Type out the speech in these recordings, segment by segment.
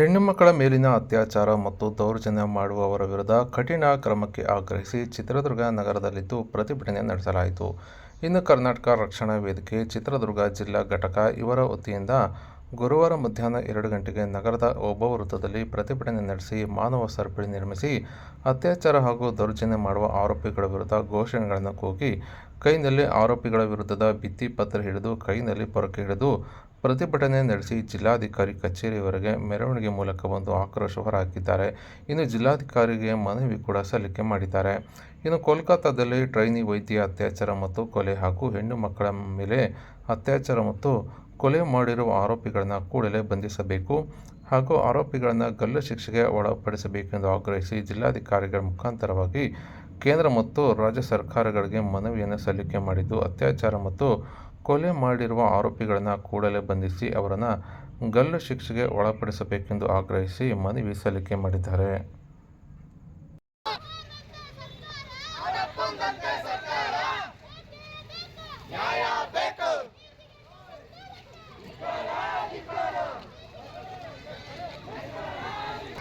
ಹೆಣ್ಣು ಮಕ್ಕಳ ಮೇಲಿನ ಅತ್ಯಾಚಾರ ಮತ್ತು ದೌರ್ಜನ್ಯ ಮಾಡುವವರ ವಿರುದ್ಧ ಕಠಿಣ ಕ್ರಮಕ್ಕೆ ಆಗ್ರಹಿಸಿ ಚಿತ್ರದುರ್ಗ ನಗರದಲ್ಲಿಂದು ಪ್ರತಿಭಟನೆ ನಡೆಸಲಾಯಿತು. ಇನ್ನು ಕರ್ನಾಟಕ ರಕ್ಷಣಾ ವೇದಿಕೆ ಚಿತ್ರದುರ್ಗ ಜಿಲ್ಲಾ ಘಟಕ ಇವರ ವತಿಯಿಂದ ಗುರುವಾರ ಮಧ್ಯಾಹ್ನ ಎರಡು ಗಂಟೆಗೆ ನಗರದ ಒಬ್ಬ ವೃತ್ತದಲ್ಲಿ ಪ್ರತಿಭಟನೆ ನಡೆಸಿ ಮಾನವ ಸರಪಳಿ ನಿರ್ಮಿಸಿ, ಅತ್ಯಾಚಾರ ಹಾಗೂ ದೌರ್ಜನ್ಯ ಮಾಡುವ ಆರೋಪಿಗಳ ವಿರುದ್ಧ ಘೋಷಣೆಗಳನ್ನು ಕೂಗಿ, ಕೈನಲ್ಲಿ ಆರೋಪಿಗಳ ವಿರುದ್ಧದ ಭಿತ್ತಿ ಪತ್ರ ಹಿಡಿದು ಕೈನಲ್ಲಿ ಪೊರಕೆ ಹಿಡಿದು ಪ್ರತಿಭಟನೆ ನಡೆಸಿ ಜಿಲ್ಲಾಧಿಕಾರಿ ಕಚೇರಿವರೆಗೆ ಮೆರವಣಿಗೆ ಮೂಲಕ ಬಂದು ಆಕ್ರೋಶ ಹೊರಹಾಕಿದ್ದಾರೆ. ಇನ್ನು ಜಿಲ್ಲಾಧಿಕಾರಿಗೆ ಮನವಿ ಕೂಡ ಸಲ್ಲಿಕೆ ಮಾಡಿದ್ದಾರೆ. ಇನ್ನು ಕೋಲ್ಕತ್ತಾದಲ್ಲಿ ಟ್ರೈನಿ ವೈದ್ಯ ಅತ್ಯಾಚಾರ ಮತ್ತು ಕೊಲೆ ಹಾಗೂ ಹೆಣ್ಣು ಮಕ್ಕಳ ಮೇಲೆ ಅತ್ಯಾಚಾರ ಮತ್ತು ಕೊಲೆ ಮಾಡಿರುವ ಆರೋಪಿಗಳನ್ನು ಕೂಡಲೇ ಬಂಧಿಸಬೇಕು ಹಾಗೂ ಆರೋಪಿಗಳನ್ನು ಗಲ್ಲು ಶಿಕ್ಷೆಗೆ ಒಳಪಡಿಸಬೇಕೆಂದು ಆಗ್ರಹಿಸಿ ಜಿಲ್ಲಾಧಿಕಾರಿಗಳ ಮುಖಾಂತರವಾಗಿ ಕೇಂದ್ರ ಮತ್ತು ರಾಜ್ಯ ಸರ್ಕಾರಗಳಿಗೆ ಮನವಿಯನ್ನು ಸಲ್ಲಿಕೆ ಮಾಡಿದ್ದು, ಅತ್ಯಾಚಾರ ಮತ್ತು ಕೊಲೆ ಮಾಡಿರುವ ಆರೋಪಿಗಳನ್ನು ಕೂಡಲೇ ಬಂಧಿಸಿ ಅವರನ್ನು ಗಲ್ಲು ಶಿಕ್ಷೆಗೆ ಒಳಪಡಿಸಬೇಕೆಂದು ಆಗ್ರಹಿಸಿ ಮನವಿ ಸಲ್ಲಿಕೆ ಮಾಡಿದ್ದಾರೆ.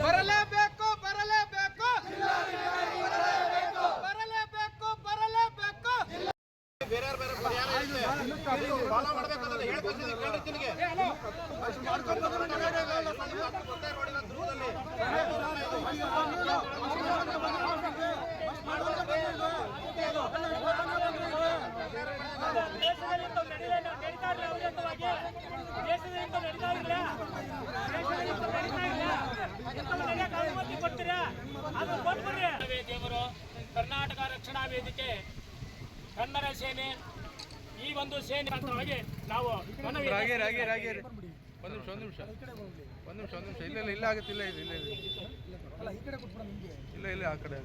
ಬರಲೇಬೇಕು ಬರಲೇಬೇಕು. ಬರಲೇಬೇಕು ಬರಲೇಬೇಕು. ಬೇರೆ ಬೇರೆ ದೇಶದಲ್ಲಿ ದೇವರು ಕರ್ನಾಟಕ ರಕ್ಷಣಾ ವೇದಿಕೆ ಕನ್ನಡ ಸೇನೆ ಈ ಒಂದು ಸೇನೆ ಒಳಗೆ ನಾವು ರಾಗಿ ರಾಗಿ ರಾಗಿ ಒಂದು ನಿಮಿಷ ಒಂದು ನಿಮಿಷ. ಒಂದು ನಿಮಿಷ ಒಂದು ನಿಮಿಷ. ಇಲ್ಲ ಇಲ್ಲ ಇಲ್ಲ ಆಗುತ್ತೆ ಇಲ್ಲ ಇದು ಇಲ್ಲ ಇಲ್ಲ. ಇಲ್ಲ ಇಲ್ಲ ಆ ಕಡೆ